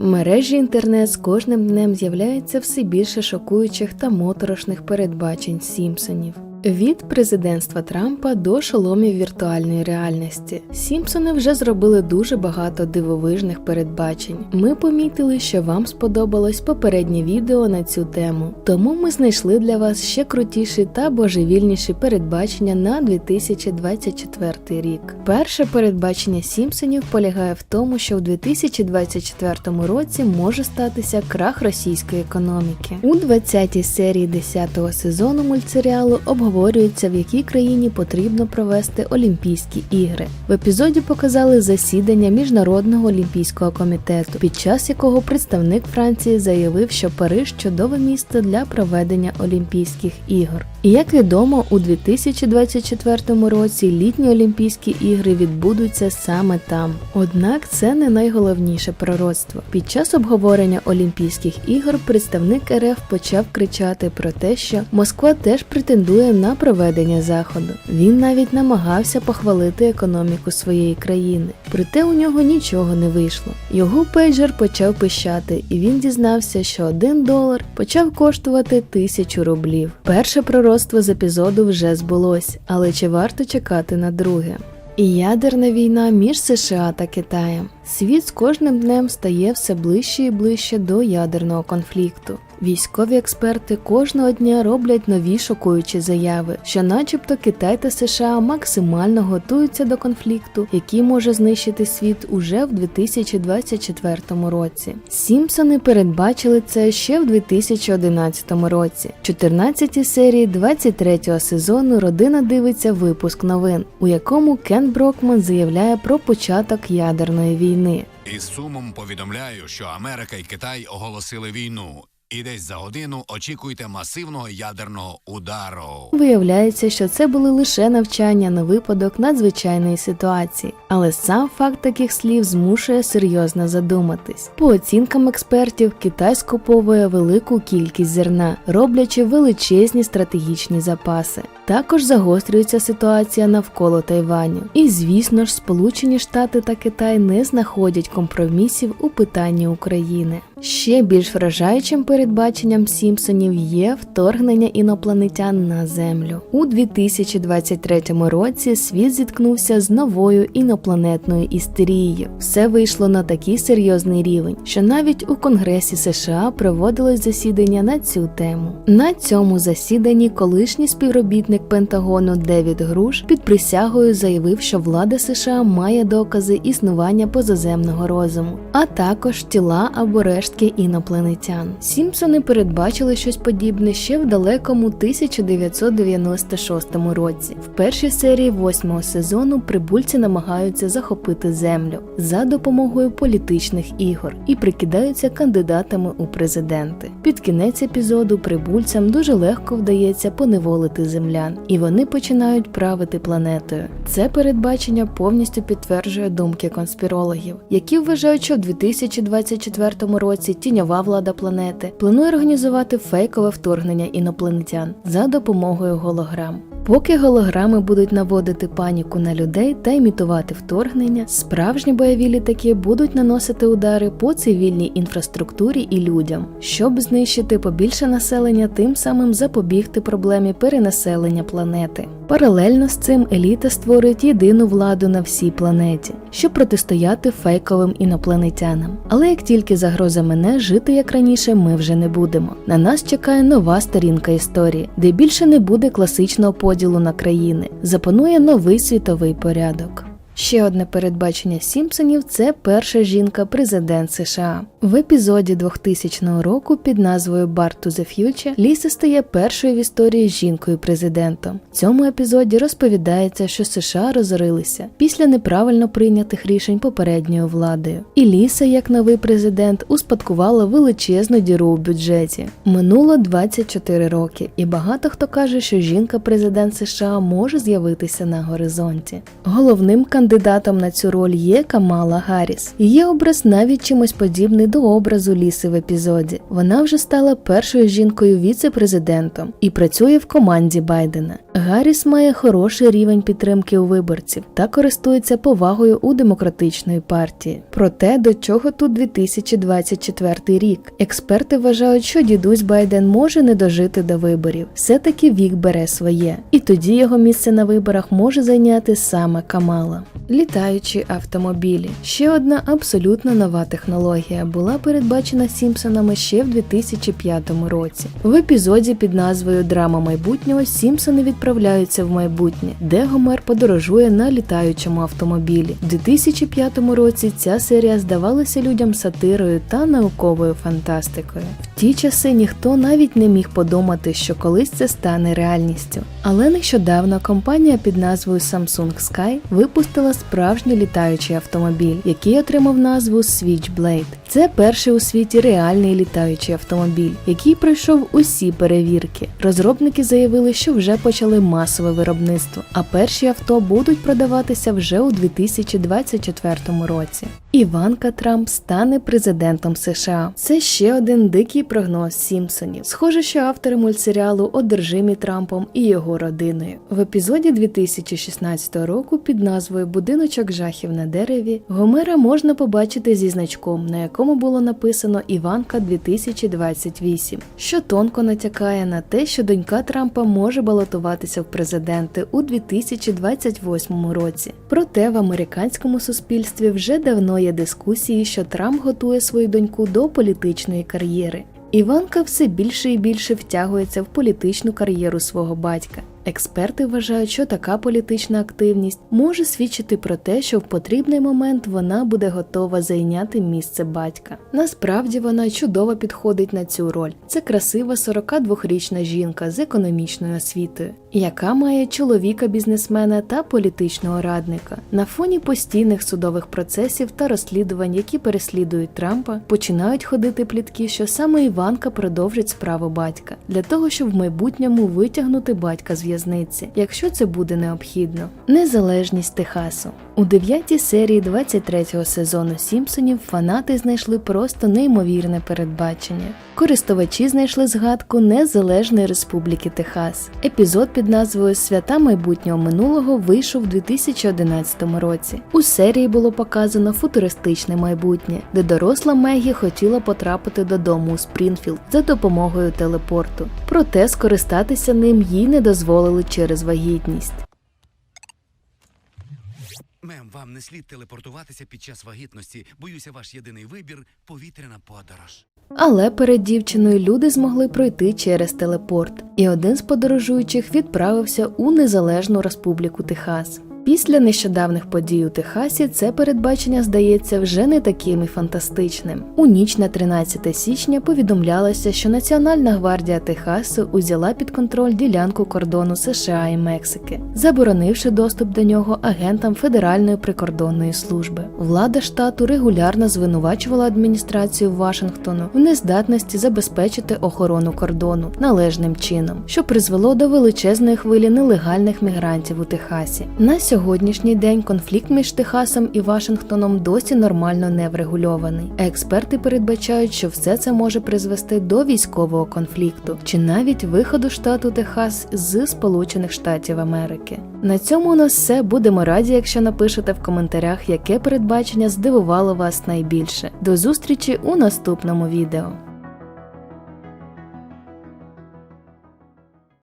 Мережі інтернет з кожним днем з'являється все більше шокуючих та моторошних передбачень Сімпсонів. Від президентства Трампа до шоломів віртуальної реальності Сімпсони вже зробили дуже багато дивовижних передбачень. Ми помітили, що вам сподобалось попереднє відео на цю тему, тому ми знайшли для вас ще крутіші та божевільніші передбачення на 2024 рік. Перше передбачення Сімпсонів полягає в тому, що в 2024 році може статися крах російської економіки. У 20-й серії 10-го сезону мультсеріалу обговорюється, в якій країні потрібно провести Олімпійські ігри. В епізоді показали засідання Міжнародного олімпійського комітету, під час якого представник Франції заявив, що Париж чудове місто для проведення Олімпійських ігор. І як відомо, у 2024 році літні Олімпійські ігри відбудуться саме там. Однак це не найголовніше пророцтво. Під час обговорення Олімпійських ігор представник РФ почав кричати про те, що Москва теж претендує на проведення заходу. Він навіть намагався похвалити економіку своєї країни. Проте у нього нічого не вийшло. Його пейджер почав пищати, і він дізнався, що один долар почав коштувати тисячу рублів. Перше пророцтво з епізоду вже збулось, але чи варто чекати на друге? І ядерна війна між США та Китаєм. Світ з кожним днем стає все ближче і ближче до ядерного конфлікту. Військові експерти кожного дня роблять нові шокуючі заяви, що, начебто, Китай та США максимально готуються до конфлікту, який може знищити світ уже в 2024 році. Сімпсони передбачили це ще в 2011 році. В 14 серії 23 сезону родина дивиться випуск новин, у якому Кен Брокман заявляє про початок ядерної війни. Із сумом повідомляю, що Америка і Китай оголосили війну. І десь за годину очікуйте масивного ядерного удару. Виявляється, що це були лише навчання на випадок надзвичайної ситуації, але сам факт таких слів змушує серйозно задуматись. По оцінкам експертів, Китай скуповує велику кількість зерна, роблячи величезні стратегічні запаси. Також загострюється ситуація навколо Тайваню. І звісно ж, Сполучені Штати та Китай не знаходять компромісів у питанні України. Ще більш вражаючим передбаченням Сімпсонів є вторгнення інопланетян на землю. У 2023 році світ зіткнувся з новою інопланетною істерією. Все вийшло на такий серйозний рівень, що навіть у Конгресі США проводилось засідання на цю тему. На цьому засіданні колишній співробітник Пентагону Девід Груш під присягою заявив, що влада США має докази існування позаземного розуму, а також тіла або рештки інопланетян. Сімпсони передбачили щось подібне ще в далекому 1996 році. В першій серії восьмого сезону прибульці намагаються захопити землю за допомогою політичних ігор і прикидаються кандидатами у президенти. Під кінець епізоду прибульцям дуже легко вдається поневолити землян, і вони починають правити планетою. Це передбачення повністю підтверджує думки конспірологів, які вважають, що в 2024 році тіньова влада планети планує організувати фейкове вторгнення інопланетян за допомогою голограм. Поки голограми будуть наводити паніку на людей та імітувати вторгнення, справжні бойові літаки будуть наносити удари по цивільній інфраструктурі і людям, щоб знищити побільше населення, тим самим запобігти проблемі перенаселення планети. Паралельно з цим еліта створить єдину владу на всій планеті, щоб протистояти фейковим інопланетянам. Але як тільки загроза мене, жити як раніше ми вже не будемо. На нас чекає нова сторінка історії, де більше не буде класичного поділу на країни, запанує новий світовий порядок. Ще одне передбачення Сімпсонів це перша жінка-президент США. В епізоді 2000 року під назвою Bar to the Future Ліса стає першою в історії жінкою-президентом. В цьому епізоді розповідається, що США розорилися після неправильно прийнятих рішень попередньою владою. І Ліса, як новий президент, успадкувала величезну діру у бюджеті. Минуло 24 роки, і багато хто каже, що жінка-президент США може з'явитися на горизонті. Головним кандидатом кандидатом на цю роль є Камала Гарріс. Її образ навіть чимось подібний до образу Ліси в епізоді. Вона вже стала першою жінкою віце-президентом і працює в команді Байдена. Гарріс має хороший рівень підтримки у виборців та користується повагою у демократичної партії. Проте до чого тут 2024 рік? Експерти вважають, що дідусь Байден може не дожити до виборів. Все-таки вік бере своє, і тоді його місце на виборах може зайняти саме Камала. Літаючі автомобілі. Ще одна абсолютно нова технологія була передбачена Сімпсонами ще в 2005 році. В епізоді під назвою Драма майбутнього Сімпсони відправляються в майбутнє, де Гомер подорожує на літаючому автомобілі. В 2005 році ця серія здавалася людям сатирою та науковою фантастикою. В ті часи ніхто навіть не міг подумати, що колись це стане реальністю. Але нещодавно компанія під назвою Samsung Sky випустила справжній літаючий автомобіль, який отримав назву Switchblade. Це перший у світі реальний літаючий автомобіль, який пройшов усі перевірки. Розробники заявили, що вже почали масове виробництво, а перші авто будуть продаватися вже у 2024 році. Іванка Трамп стане президентом США. Це ще один дикий прогноз Сімпсонів. Схоже, що автори мультсеріалу одержимі Трампом і його родиною. В епізоді 2016 року під назвою Будиночок жахів на дереві Гомера можна побачити зі значком, на якому було написано Іванка 2028, що тонко натякає на те, що донька Трампа може балотуватися в президенти у 2028 році. Проте в американському суспільстві вже давно є дискусії, що Трамп готує свою доньку до політичної кар'єри. Іванка все більше і більше втягується в політичну кар'єру свого батька. Експерти вважають, що така політична активність може свідчити про те, що в потрібний момент вона буде готова зайняти місце батька. Насправді вона чудово підходить на цю роль. Це красива 42-річна жінка з економічною освітою, яка має чоловіка-бізнесмена та політичного радника. На фоні постійних судових процесів та розслідувань, які переслідують Трампа, починають ходити плітки, що саме Іванка продовжить справу батька для того, щоб в майбутньому витягнути батька з якщо це буде необхідно. Незалежність Техасу у дев'ятій серії 23-го сезону Сімпсонів фанати знайшли просто неймовірне передбачення. Користувачі знайшли згадку Незалежної Республіки Техас. Епізод під назвою Свята майбутнього минулого вийшов у 2011 році. У серії було показано футуристичне майбутнє, де доросла Мегі хотіла потрапити додому у Спрінфілд за допомогою телепорту. Проте скористатися ним їй не дозволили через вагітність. Мем, вам не слід телепортуватися під час вагітності. Боюся, ваш єдиний вибір повітряна подорож. Але перед дівчиною люди змогли пройти через телепорт, і один з подорожуючих відправився у незалежну республіку Техас. Після нещодавних подій у Техасі це передбачення здається вже не таким і фантастичним. У ніч на 13 січня повідомлялося, що Національна гвардія Техасу узяла під контроль ділянку кордону США і Мексики, заборонивши доступ до нього агентам Федеральної прикордонної служби. Влада штату регулярно звинувачувала адміністрацію Вашингтону в нездатності забезпечити охорону кордону належним чином, що призвело до величезної хвилі нелегальних мігрантів у Техасі. На сьогоднішній день конфлікт між Техасом і Вашингтоном досі нормально не врегульований. Експерти передбачають, що все це може призвести до військового конфлікту чи навіть виходу штату Техас з Сполучених Штатів Америки. На цьому у нас все. Будемо раді, якщо напишете в коментарях, яке передбачення здивувало вас найбільше. До зустрічі у наступному відео.